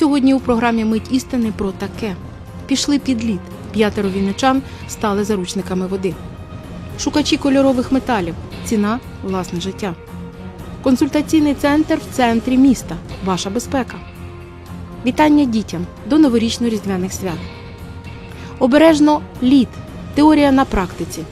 Сьогодні у програмі Мить істини про таке. Пішли під лід. П'ятеро вінничан стали заручниками води. Шукачі кольорових металів. Ціна власне життя. Консультаційний центр в центрі міста. Ваша безпека. Вітання дітям до новорічно-різдвяних свят. Обережно лід. Теорія на практиці.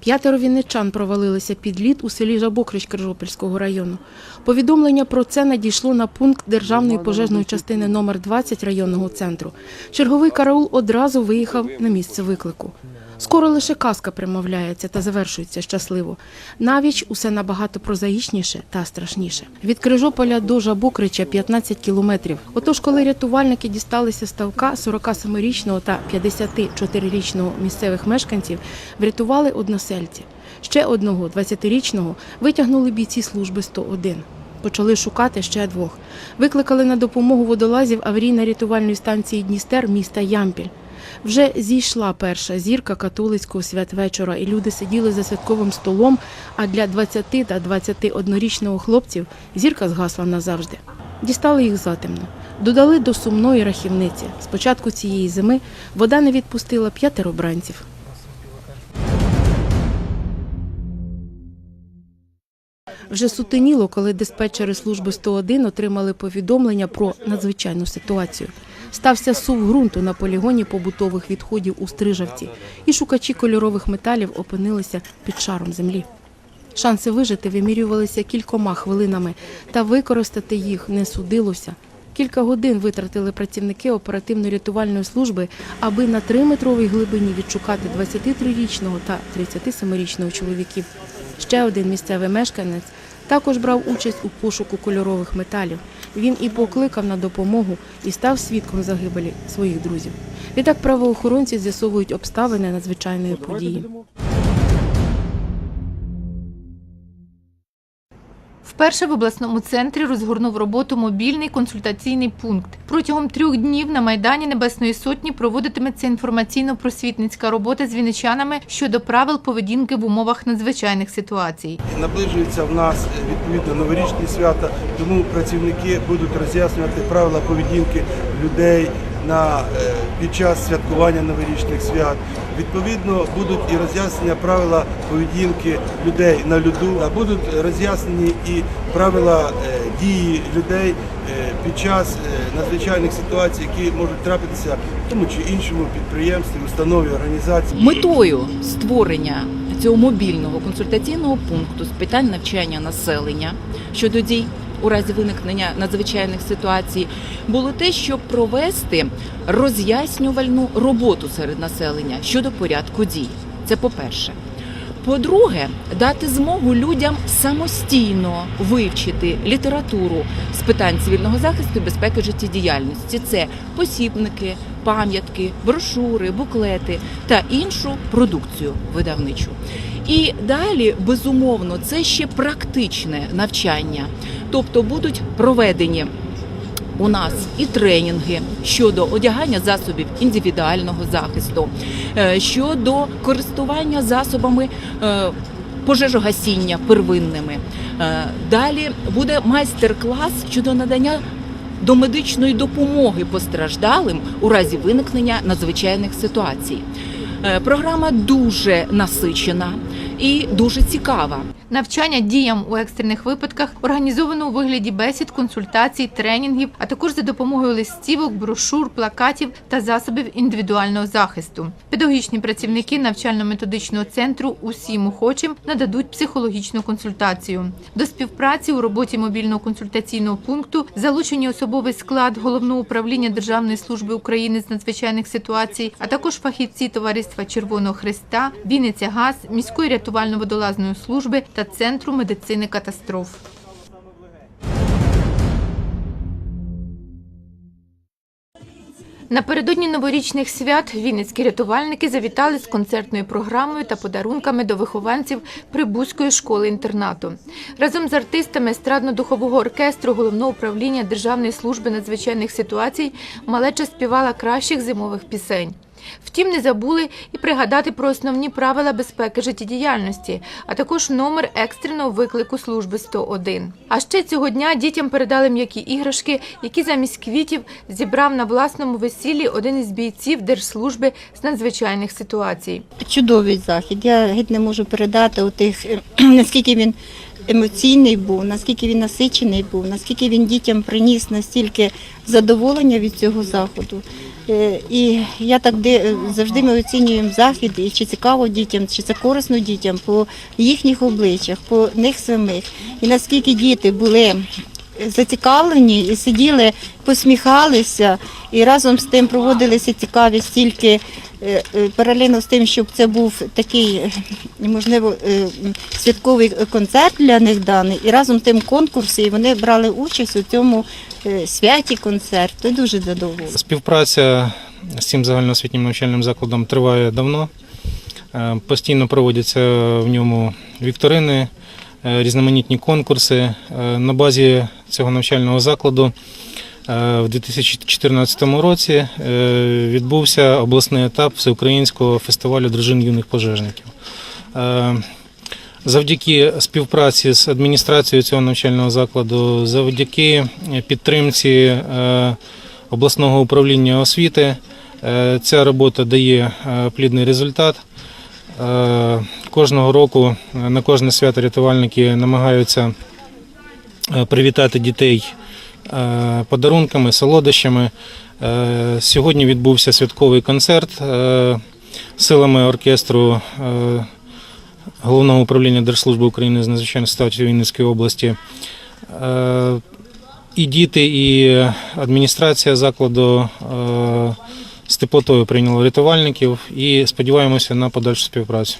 П'ятеро вінничан провалилися під лід у селі Жабокрич Крижопільського району. Повідомлення про це надійшло на пункт державної пожежної частини номер 20 районного центру. Черговий караул одразу виїхав на місце виклику. Скоро лише казка примовляється та завершується щасливо. Навіч усе набагато прозаїчніше та страшніше. Від Крижополя до Жабокрича 15 кілометрів. Отож, коли рятувальники дісталися ставка 47-річного та 54-річного місцевих мешканців, врятували односельці. Ще одного 20-річного витягнули бійці служби 101. Почали шукати ще двох. Викликали на допомогу водолазів аварійно-рятувальної станції Дністер міста Ямпіль. Вже зійшла перша зірка католицького святвечора, і люди сиділи за святковим столом. А для 20 та 21-річного хлопців зірка згасла назавжди. Дістали їх затемно. Додали до сумної рахівниці. Спочатку цієї зими вода не відпустила п'ятеро бранців. Вже сутеніло, коли диспетчери служби 101 отримали повідомлення про надзвичайну ситуацію. Стався сув ґрунту на полігоні побутових відходів у Стрижавці, і шукачі кольорових металів опинилися під шаром землі. Шанси вижити вимірювалися кількома хвилинами, та використати їх не судилося. Кілька годин витратили працівники оперативно-рятувальної служби, аби на 3-метровій глибині відшукати 23-річного та 37-річного чоловіків. Ще один місцевий мешканець також брав участь у пошуку кольорових металів. Він і покликав на допомогу і став свідком загибелі своїх друзів. Відтак правоохоронці з'ясовують обставини надзвичайної події. Вперше в обласному центрі розгорнув роботу мобільний консультаційний пункт. Протягом трьох днів на Майдані Небесної Сотні проводитиметься інформаційно-просвітницька робота з вінничанами щодо правил поведінки в умовах надзвичайних ситуацій. Наближується в нас е, відповідно новорічні свята, тому працівники будуть роз'яснювати правила поведінки людей на е, під час святкування новорічних свят. Відповідно, будуть і роз'яснення правила поведінки людей на льоду, а будуть роз'яснені і правила е, дії людей е, під час надзвичайних ситуацій, які можуть трапитися в тому чи іншому підприємстві, установі, організації. Метою створення цього мобільного консультаційного пункту з питань навчання населення щодо дій у разі виникнення надзвичайних ситуацій було те, щоб провести роз'яснювальну роботу серед населення щодо порядку дій. Це по-перше. По-друге, дати змогу людям самостійно вивчити літературу з питань цивільного захисту і безпеки життєдіяльності. Це посібники, пам'ятки, брошури, буклети та іншу продукцію видавничу. І далі, безумовно, це ще практичне навчання, тобто будуть проведені у нас і тренінги щодо одягання засобів індивідуального захисту, е, щодо користування засобами е, пожежогасіння первинними. Е, Далі буде майстер-клас щодо надання домедичної допомоги постраждалим у разі виникнення надзвичайних ситуацій. Е, Програма дуже насичена і дуже цікава. Навчання діям у екстрених випадках організовано у вигляді бесід, консультацій, тренінгів, а також за допомогою листівок, брошур, плакатів та засобів індивідуального захисту. Педагогічні працівники навчально-методичного центру усім охочим нададуть психологічну консультацію. До співпраці у роботі мобільного консультаційного пункту залучені особовий склад головного управління Державної служби України з надзвичайних ситуацій, а також фахівці товариства Червоного Христа, Вінниця ГАЗ, міської рятувально-водолазної служби та центру медицини катастроф. Напередодні новорічних свят вінницькі рятувальники завітали з концертною програмою та подарунками до вихованців Прибузької школи-інтернату. Разом з артистами естрадно-духового оркестру головного управління Державної служби надзвичайних ситуацій малеча співала кращих зимових пісень. Втім, не забули і пригадати про основні правила безпеки життєдіяльності, а також номер екстреного виклику служби 101. А ще цього дня дітям передали м'які іграшки, які замість квітів зібрав на власному весіллі один із бійців Держслужби з надзвичайних ситуацій. чудовий захід. Я геть не можу передати у тих, наскільки він емоційний був, наскільки він насичений був, наскільки він дітям приніс настільки задоволення від цього заходу. Е, І я так завжди ми оцінюємо захід, і чи цікаво дітям, чи це корисно дітям по їхніх обличчях, по них самих. І наскільки діти були зацікавлені і сиділи, посміхалися, і разом з тим проводилися цікаві стільки паралельно з тим, щоб це був такий, е, можливо, е, святковий концерт для них даний, і разом з тим конкурси, і вони брали участь у цьому е, святі концерту. Дуже задоволені. Співпраця з цим загальноосвітнім навчальним закладом триває давно. Е, Постійно проводяться в ньому вікторини, е, різноманітні конкурси. Е, На базі цього навчального закладу е, в 2014 році е, відбувся обласний етап всеукраїнського фестивалю дружин юних пожежників. Е, Завдяки співпраці з адміністрацією цього навчального закладу, завдяки підтримці е, обласного управління освіти, е, ця робота дає е, плідний результат. Е, Кожного року е, на кожне свято рятувальники намагаються е, привітати дітей е, подарунками, солодощами. Е, Сьогодні відбувся святковий концерт е, силами оркестру е, Головного управління Держслужби України з надзвичайних ситуацій Вінницької області. Е, І діти, і адміністрація закладу е, з теплотою прийняли рятувальників і сподіваємося на подальшу співпрацю.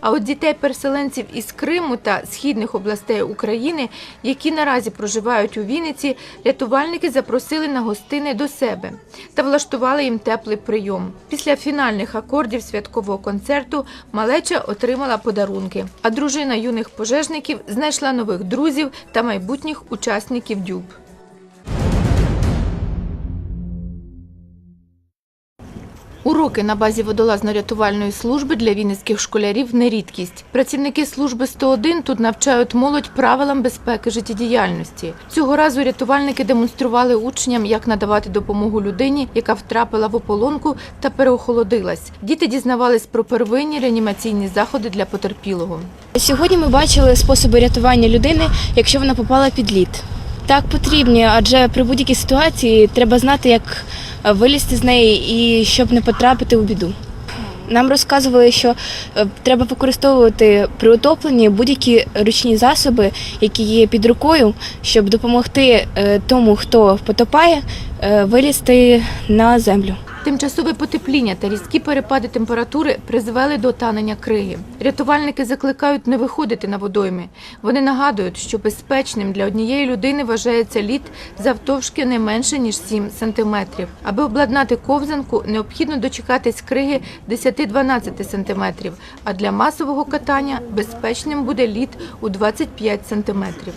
А от дітей-переселенців із Криму та східних областей України, які наразі проживають у Вінниці, рятувальники запросили на гостини до себе та влаштували їм теплий прийом. Після фінальних акордів святкового концерту малеча отримала подарунки, а дружина юних пожежників знайшла нових друзів та майбутніх учасників дюб. Уроки на базі водолазно-рятувальної служби для вінницьких школярів не рідкість. Працівники служби 101 тут навчають молодь правилам безпеки життєдіяльності. Цього разу рятувальники демонстрували учням, як надавати допомогу людині, яка втрапила в ополонку та переохолодилась. Діти дізнавались про первинні реанімаційні заходи для потерпілого. Сьогодні ми бачили способи рятування людини, якщо вона попала під лід. Так потрібні, адже при будь-якій ситуації треба знати, як вилізти з неї і щоб не потрапити у біду. Нам розказували, що е, треба використовувати при утопленні будь-які ручні засоби, які є під рукою, щоб допомогти е, тому, хто потопає, е, вилізти на землю. Тимчасове потепління та різкі перепади температури призвели до танення криги. Рятувальники закликають не виходити на водойми. Вони нагадують, що безпечним для однієї людини вважається лід завтовшки не менше ніж 7 сантиметрів. Аби обладнати ковзанку, необхідно дочекатись криги 10-12 сантиметрів, а для масового катання безпечним буде лід у 25 сантиметрів.